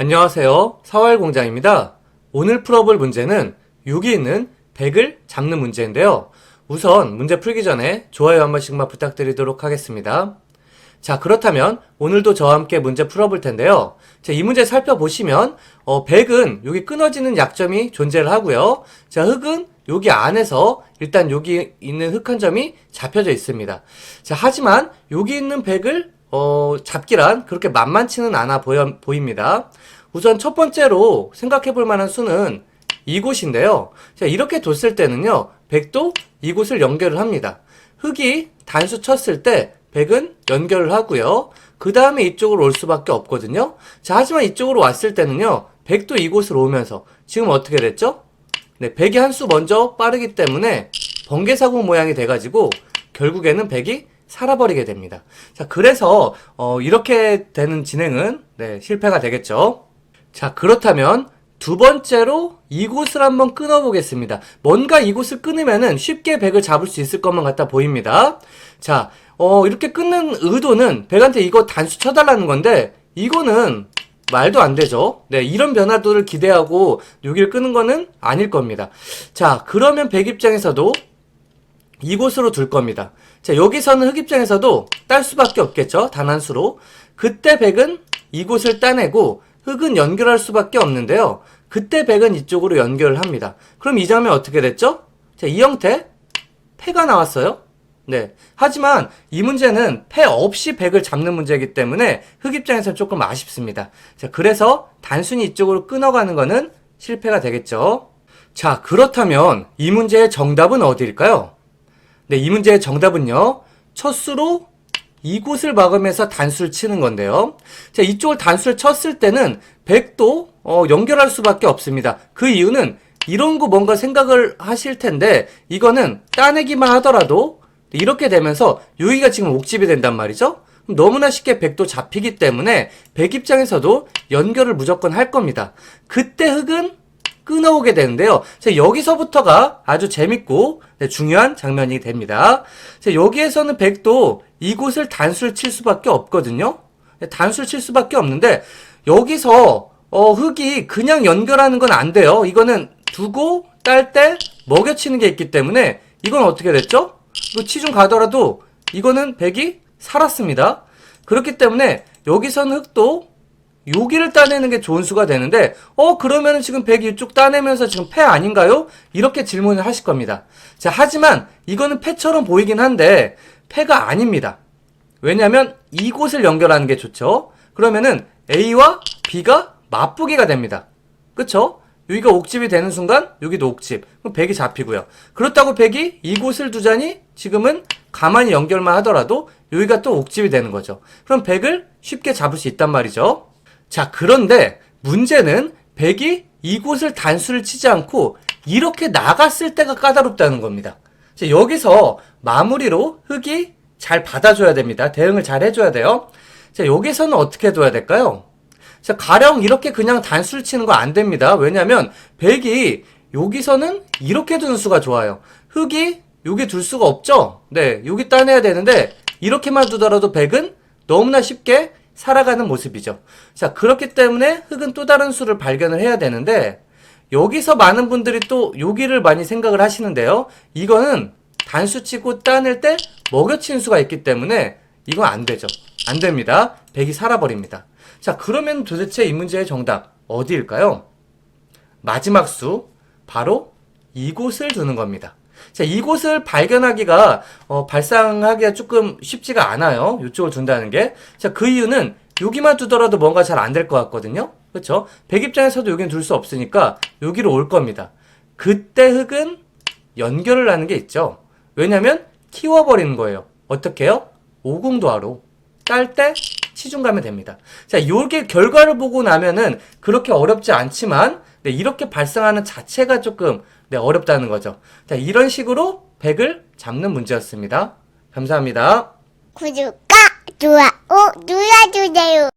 안녕하세요. 사활공장입니다. 오늘 풀어볼 문제는 여기 있는 100을 잡는 문제인데요. 우선 문제 풀기 전에 좋아요 한 번씩만 부탁드리도록 하겠습니다. 자, 그렇다면 오늘도 저와 함께 문제 풀어볼 텐데요. 자, 이 문제 살펴보시면 어, 100은 여기 끊어지는 약점이 존재를 하고요. 자, 흙은 여기 안에서 일단 여기 있는 흙 한 점이 잡혀져 있습니다. 자, 하지만 여기 있는 100을 어, 잡기란 그렇게 만만치는 않아 보여, 보입니다. 우선 첫 번째로 생각해 볼 만한 수는 이곳인데요. 자, 이렇게 뒀을 때는요, 100도 이곳을 연결을 합니다. 흙이 단수 쳤을 때 100은 연결을 하고요. 그 다음에 이쪽으로 올 수밖에 없거든요. 자, 하지만 이쪽으로 왔을 때는요, 100도 이곳으로 오면서 지금 어떻게 됐죠? 네, 100이 한 수 먼저 빠르기 때문에 번개사고 모양이 돼가지고 결국에는 100이 살아버리게 됩니다. 자, 그래서 어, 이렇게 되는 진행은 네, 실패가 되겠죠. 자, 그렇다면 두 번째로 이곳을 한번 끊어보겠습니다. 뭔가 이곳을 끊으면은 쉽게 백을 잡을 수 있을 것만 같아 보입니다. 자, 어, 이렇게 끊는 의도는 백한테 이거 단수 쳐달라는 건데, 이거는 말도 안 되죠. 네, 이런 변화도를 기대하고 여기를 끄는 거는 아닐 겁니다. 자, 그러면 백 입장에서도 이곳으로 둘 겁니다. 자, 여기서는 흑 입장에서도 딸 수밖에 없겠죠. 단한수로. 그때 백은 이곳을 따내고 흑은 연결할 수밖에 없는데요. 그때 백은 이쪽으로 연결을 합니다. 그럼 이 장면 어떻게 됐죠? 자, 이 형태 패가 나왔어요. 네. 하지만 이 문제는 패 없이 백을 잡는 문제이기 때문에 흑 입장에서 조금 아쉽습니다. 자, 그래서 단순히 이쪽으로 끊어가는 거는 실패가 되겠죠. 자, 그렇다면 이 문제의 정답은 어디일까요? 네, 이 문제의 정답은요. 첫 수로 이곳을 막으면서 단수를 치는 건데요. 자, 이쪽을 단수를 쳤을 때는 100도 어, 연결할 수밖에 없습니다. 그 이유는 이런 거 뭔가 생각을 하실 텐데 이거는 따내기만 하더라도 이렇게 되면서 여기가 지금 옥집이 된단 말이죠. 너무나 쉽게 100도 잡히기 때문에 100 입장에서도 연결을 무조건 할 겁니다. 그때 흙은 끊어오게 되는데요. 자, 여기서부터가 아주 재밌고 네, 중요한 장면이 됩니다. 자, 여기에서는 100도 이곳을 단수를 칠 수밖에 없거든요. 네, 단수를 칠 수밖에 없는데 여기서 어, 흙이 그냥 연결하는 건 안 돼요. 이거는 두고 딸 때 먹여치는 게 있기 때문에 이건 어떻게 됐죠? 이거 치중 가더라도 이거는 100이 살았습니다. 그렇기 때문에 여기서는 흙도 여기를 따내는 게 좋은 수가 되는데, 어, 그러면은 지금 100 이쪽 따내면서 지금 패 아닌가요? 이렇게 질문을 하실 겁니다. 자, 하지만 이거는 패처럼 보이긴 한데, 패가 아닙니다. 왜냐면 이곳을 연결하는 게 좋죠? 그러면은 A와 B가 맞부기가 됩니다. 그쵸? 여기가 옥집이 되는 순간 여기도 옥집. 그럼 100이 잡히고요. 그렇다고 100이 이곳을 두자니 지금은 가만히 연결만 하더라도 여기가 또 옥집이 되는 거죠. 그럼 100을 쉽게 잡을 수 있단 말이죠. 자, 그런데 문제는 100이 이곳을 단수를 치지 않고 이렇게 나갔을 때가 까다롭다는 겁니다. 자, 여기서 마무리로 흙이 잘 받아줘야 됩니다. 대응을 잘 해줘야 돼요. 자, 여기서는 어떻게 둬야 될까요? 자, 가령 이렇게 그냥 단수를 치는 거 안 됩니다. 왜냐면 100이 여기서는 이렇게 두는 수가 좋아요. 흙이 여기 둘 수가 없죠? 네, 여기 따내야 되는데 이렇게만 두더라도 100은 너무나 쉽게 살아가는 모습이죠. 자, 그렇기 때문에 흙은 또 다른 수를 발견을 해야 되는데, 여기서 많은 분들이 또 여기를 많이 생각을 하시는데요. 이거는 단수 치고 따낼 때 먹여치는 수가 있기 때문에 이건 안 되죠. 안 됩니다. 백이 살아버립니다. 자, 그러면 도대체 이 문제의 정답 어디일까요? 마지막 수, 바로 이곳을 두는 겁니다. 자, 이곳을 발견하기가, 어, 발상하기가 조금 쉽지가 않아요. 이쪽을 둔다는 게. 자, 그 이유는 여기만 두더라도 뭔가 잘 안 될 것 같거든요. 그쵸? 백 입장에서도 여기는 둘 수 없으니까 여기로 올 겁니다. 그때 흙은 연결을 하는 게 있죠. 왜냐면 키워버리는 거예요. 어떻게 해요? 오공도하로. 딸때 치중 가면 됩니다. 자, 요게 결과를 보고 나면은 그렇게 어렵지 않지만 네, 이렇게 발생하는 자체가 조금 네, 어렵다는 거죠. 자, 이런 식으로 100을 잡는 문제였습니다. 감사합니다. 구독과 좋아요 눌러주세요.